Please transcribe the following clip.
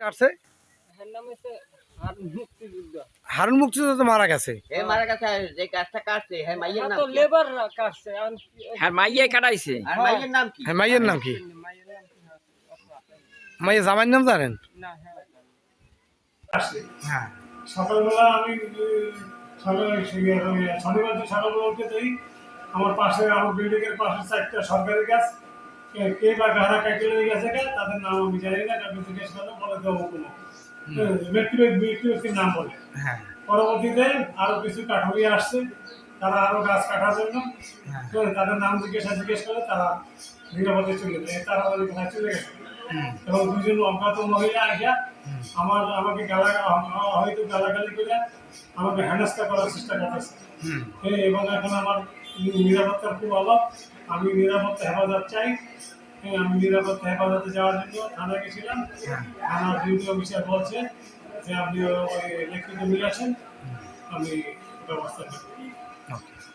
কাটছে হারুন মুক্তিযোদ্ধা। তো মারা গেছে। হে মারা গেছে যে গাছটা কাটছে হে মাইয়ের নাম তো? লেবার কাটছে হ্যাঁ মাইয়ে কাটাইছে। আর মাইয়ের নাম কি? হ্যাঁ মাইয়ের নাম কি? হয়? জামাইয়ের নাম জানেন? না হ্যাঁ হ্যাঁ সকালবেলা আমি ওই শনিবার সকালবেলা উঠে দেখি আমার পাশে আমার বিল্ডিং এর পাশে চারটা সরকারি গাছ কে- বা কারা কাকে লয়ে গেছে কা তাদের নাম আমি জানি না জিজ্ঞেস করলে বলে দেবো কোনো। ব্যক্তি ব্যক্তির নাম বলে। হ্যাঁ। পরবর্তীতে আরও কিছু কাঠুরি আসছে। তারা আরও গাছ কাটার জন্য তাদের নাম জিজ্ঞাসা জিজ্ঞেস করে তারা নিরাপদে চলে যায়। তারা ওই ঘাটে চলে গেছে। এবং দুজন অজ্ঞাত মহিলা আসা আমার আমাকে গালা হয়তো গালাগালি করে আমাকে হেনস্থা করার চেষ্টা করতেছে। হ্যাঁ, এবং এখন আমার নিরাপত্তার খুব অভাব। আমি নিরাপত্তা হেফাজত চাই। হ্যাঁ, আমি নিরাপত্তা হেফাজতে যাওয়ার জন্য থানায় গেছিলাম। থানার ডিউটি অফিসার বলছে যে আপনি ওই লিখিত নিয়ে আসেন আমি ব্যবস্থা করব なわけです。